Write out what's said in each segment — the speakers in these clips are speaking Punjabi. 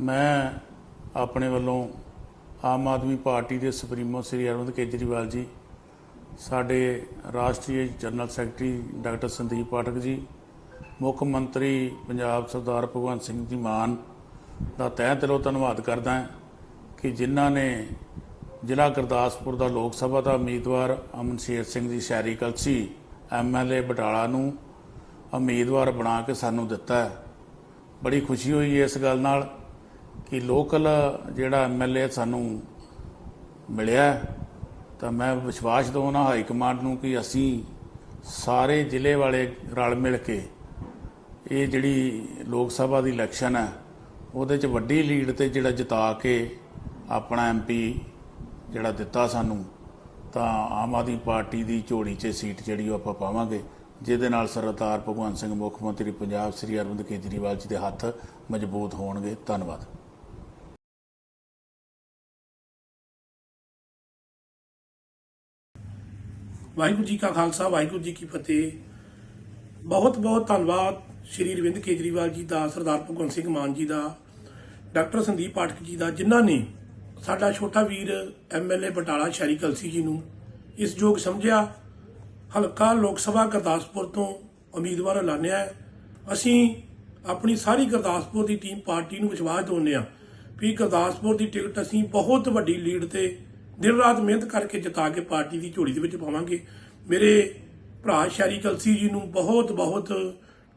ਮੈਂ ਆਪਣੇ ਵੱਲੋਂ ਆਮ ਆਦਮੀ ਪਾਰਟੀ ਦੇ ਸੁਪਰੀਮੋ ਸ੍ਰੀ ਅਰਵਿੰਦ ਕੇਜਰੀਵਾਲ ਜੀ, ਸਾਡੇ ਰਾਸ਼ਟਰੀ general secretary doctor Sandeep Pathak ji, ਮੁੱਖ ਮੰਤਰੀ ਪੰਜਾਬ ਸਰਦਾਰ ਭਗਵੰਤ ਸਿੰਘ ਜੀ ਮਾਨ ਦਾ ਤਹਿ ਦਿਲੋਂ ਧੰਨਵਾਦ ਕਰਦਾ ਹਾਂ ਕਿ ਜਿਨ੍ਹਾਂ ਨੇ ਜ਼ਿਲ੍ਹਾ ਗੁਰਦਾਸਪੁਰ ਦਾ ਲੋਕ ਸਭਾ ਦਾ ਉਮੀਦਵਾਰ ਅਮਨਸ਼ੇਰ ਸਿੰਘ ਜੀ ਸ਼ਹਿਰੀ ਕਲਸੀ ਐਮਐਲਏ ਬਟਾਲਾ ਨੂੰ ਉਮੀਦਵਾਰ ਬਣਾ ਕੇ ਸਾਨੂੰ ਦਿੱਤਾ ਬੜੀ ਖੁਸ਼ੀ ਹੋਈ ਇਸ ਗੱਲ ਨਾਲ। ਕਿ ਲੋਕਲ ਜਿਹੜਾ ਐਮਐਲਏ ਸਾਨੂੰ ਮਿਲਿਆ ਤਾਂ ਮੈਂ ਵਿਸ਼ਵਾਸ ਦਵਾਉਣਾ ਹਾਈ ਕਮਾਂਡ ਨੂੰ ਕਿ ਅਸੀਂ ਸਾਰੇ ਜ਼ਿਲ੍ਹੇ ਵਾਲੇ ਰਲ ਮਿਲ ਕੇ ਇਹ ਜਿਹੜੀ ਲੋਕ ਸਭਾ ਦੀ ਇਲੈਕਸ਼ਨ ਹੈ, ਉਹਦੇ 'ਚ ਵੱਡੀ ਲੀਡ ਤੇ ਜਿਹੜਾ ਜਿਤਾ ਕੇ ਆਪਣਾ ਐਮਪੀ ਜਿਹੜਾ ਦਿੱਤਾ ਸਾਨੂੰ, ਤਾਂ ਆਮ ਆਦਮੀ ਪਾਰਟੀ ਦੀ ਝੋਲੀ 'ਚ ਸੀਟ ਜਿਹੜੀ ਉਹ ਆਪਾਂ ਪਾਵਾਂਗੇ, ਜਿਹਦੇ ਨਾਲ ਸਰਦਾਰ ਭਗਵੰਤ ਸਿੰਘ ਮੁੱਖ ਮੰਤਰੀ ਪੰਜਾਬ ਸ੍ਰੀ ਅਰਵਿੰਦ ਕੇਜਰੀਵਾਲ ਜੀ ਦੇ ਹੱਥ ਮਜ਼ਬੂਤ ਹੋਣਗੇ। ਧੰਨਵਾਦ। ਵਾਹਿਗੁਰੂ ਜੀ ਕਾ ਖਾਲਸਾ, ਵਾਹਿਗੁਰੂ ਜੀ ਕੀ ਫਤਿਹ। ਬਹੁਤ ਬਹੁਤ ਧੰਨਵਾਦ ਸ਼੍ਰੀ ਅਰਵਿੰਦ ਕੇਜਰੀਵਾਲ ਜੀ ਦਾ, ਸਰਦਾਰ ਭਗਵੰਤ ਸਿੰਘ ਮਾਨ ਜੀ ਦਾ, ਡਾਕਟਰ ਸੰਦੀਪ ਪਾਠਕ ਜੀ ਦਾ, ਜਿਨ੍ਹਾਂ ਨੇ ਸਾਡਾ ਛੋਟਾ ਵੀਰ ਐਮਐਲਏ ਬਟਾਲਾ ਸ਼ਹਿਰੀ ਕਲਸੀ ਜੀ ਨੂੰ ਇਸ ਯੋਗ ਸਮਝਿਆ। ਹਲਕਾ ਲੋਕ ਸਭਾ ਗੁਰਦਾਸਪੁਰ ਤੋਂ ਉਮੀਦਵਾਰ ਐਲਾਨਿਆ ਅਸੀਂ ਆਪਣੀ ਸਾਰੀ ਗੁਰਦਾਸਪੁਰ ਦੀ ਟੀਮ ਪਾਰਟੀ ਨੂੰ ਵਿਸ਼ਵਾਸ ਦਿਵਾਉਂਦੇ ਹਾਂ ਵੀ ਗੁਰਦਾਸਪੁਰ ਦੀ ਟਿਕਟ ਅਸੀਂ ਬਹੁਤ ਵੱਡੀ ਲੀਡ ਤੇ ਦਿਨ ਰਾਤ ਮਿਹਨਤ ਕਰਕੇ ਜਿਤਾ ਕੇ ਪਾਰਟੀ ਦੀ ਝੋਲੀ ਦੇ ਵਿੱਚ ਪਾਵਾਂਗੇ। ਮੇਰੇ ਭਰਾ ਸ਼ਹਿਰੀ ਕਲਸੀ ਜੀ ਨੂੰ ਬਹੁਤ ਬਹੁਤ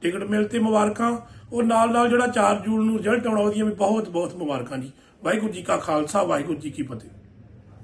ਟਿਕਟ ਮਿਲ ਤੇ ਮੁਬਾਰਕਾਂ। ਔਰ ਨਾਲ ਨਾਲ ਜਿਹੜਾ 4 ਜੂਨ ਨੂੰ ਰਿਜ਼ਲਟ ਆਉਣਾ ਉਹਦੀਆਂ ਵੀ ਬਹੁਤ ਬਹੁਤ ਮੁਬਾਰਕਾਂ ਜੀ। ਵਾਹਿਗੁਰੂ ਜੀ ਕਾ ਖਾਲਸਾ, ਵਾਹਿਗੁਰੂ ਜੀ ਕੀ ਫਤਿਹ।